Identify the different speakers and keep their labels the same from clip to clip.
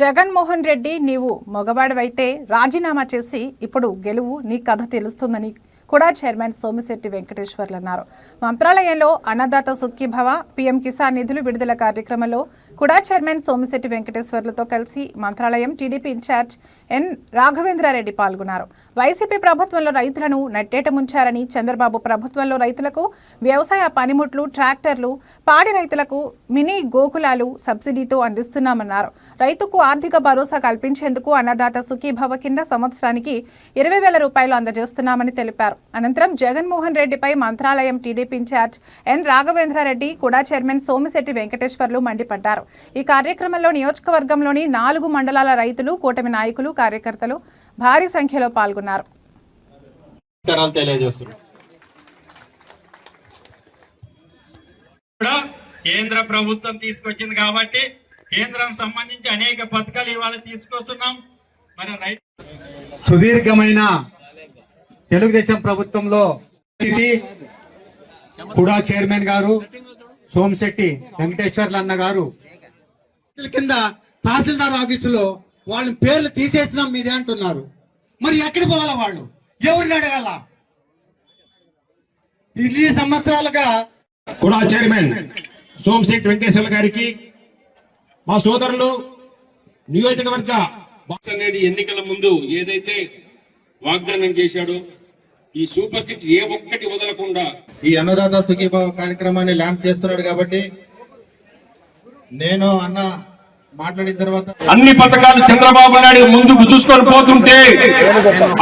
Speaker 1: జగన్మోహన్ రెడ్డి నీవు మగవాడవైతే రాజీనామా చేసి ఇప్పుడు గెలువు నీ కథ తెలుస్తుందని కూడా చైర్మన్ సోమిశెట్టి వెంకటేశ్వర్లు అన్నారు. మంత్రాలయంలో అన్నదాత సుఖీభవ పీఎం కిసాన్ నిధులు విడుదల కార్యక్రమంలో కూడా చైర్మన్ సోమిశెట్టి వెంకటేశ్వర్లతో కలిసి Mantralayam TDP in-charge N Raghavendra Reddy పాల్గొన్నారు. వైసీపీ ప్రభుత్వంలో రైతులను నట్టేట ముంచారని చంద్రబాబు ప్రభుత్వంలో రైతులకు వ్యవసాయ పనిముట్లు ట్రాక్టర్లు పాడి రైతులకు మినీ గోకులాలు సబ్సిడీతో అందిస్తున్నామన్నారు. రైతుకు ఆర్థిక భరోసా కల్పించేందుకు అన్నదాత సుఖీభవ కింద సంవత్సరానికి ఇరవై వేల రూపాయలు అందజేస్తున్నామని తెలిపారు. అనంతరం జగన్మోహన్ రెడ్డిపై Mantralayam TDP in-charge N Raghavendra Reddy కూడా చైర్మన్ సోమిశెట్టి వెంకటేశ్వర్లు మండిపడ్డారు. ఈ కార్యక్రమంలో నియోజకవర్గంలోని నాలుగు మండలాల రైతులు కూటమి నాయకులు కార్యకర్తలు భారీ సంఖ్యలో పాల్గొన్నారు.
Speaker 2: కేంద్ర ప్రభుత్వం తీసుకొచ్చింది కాబట్టి కేంద్రం సంబంధించి అనేక పథకాలు ఇవాళ తీసుకొస్తున్నాం. మరి రైతు
Speaker 3: సుదీర్ఘమైన తెలుగుదేశం ప్రభుత్వంలో కూడా చైర్మన్ గారు సోమశెట్టి వెంకటేశ్వర్లు అన్న గారు. కింద తహసీల్దార్ ఆఫీసులో వాళ్ళ పేర్లు తీసేసినాం మీదే అంటున్నారు. మరి ఎక్కడికి పోవాలా వాళ్ళు? ఎవరిని అడగాల? ఇన్ని సంవత్సరాలుగా
Speaker 4: కూడా చైర్మన్ సోమశెట్టి వెంకటేశ్వర గారికి మా సోదరులు నియోజకవర్గ
Speaker 5: బాక్స్ అనేది ఎన్నికల ముందు ఏదైతే వాగ్దానం చేశాడో ఈ సూపర్ సిక్స్ ఏ ఒక్కటి వదలకుండా
Speaker 2: ఈ అన్నదాత సుఖీభావ కార్యక్రమాన్ని లాంచ్ చేస్తున్నాడు కాబట్టి నేను అన్న మాట్లాడిన తర్వాత
Speaker 5: అన్ని పథకాలు చంద్రబాబు నాయుడు ముందుకు దూసుకొని పోతుంటే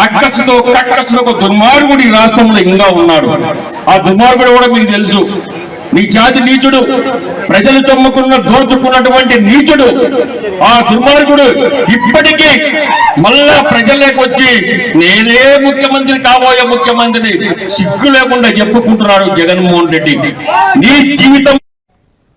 Speaker 5: అక్కసుతో కక్కసుతో ఒక దుర్మార్గుడు ఈ రాష్ట్రంలో ఇంకా ఉన్నాడు. ఆ దుర్మార్గుడు కూడా మీకు తెలుసు. నీ జాతి నీచుడు ప్రజలు తమ్ముకున్న దోచుకున్నటువంటి నీచుడు ఆ దుర్మార్గుడు ఇప్పటికీ మళ్ళా ప్రజల్లోకి వచ్చి నేనే ముఖ్యమంత్రి కాబోయే ముఖ్యమంత్రిని సిగ్గు లేకుండా చెప్పుకుంటున్నాడు జగన్మోహన్ రెడ్డి. నీ జీవితం